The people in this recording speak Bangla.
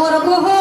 মরকহ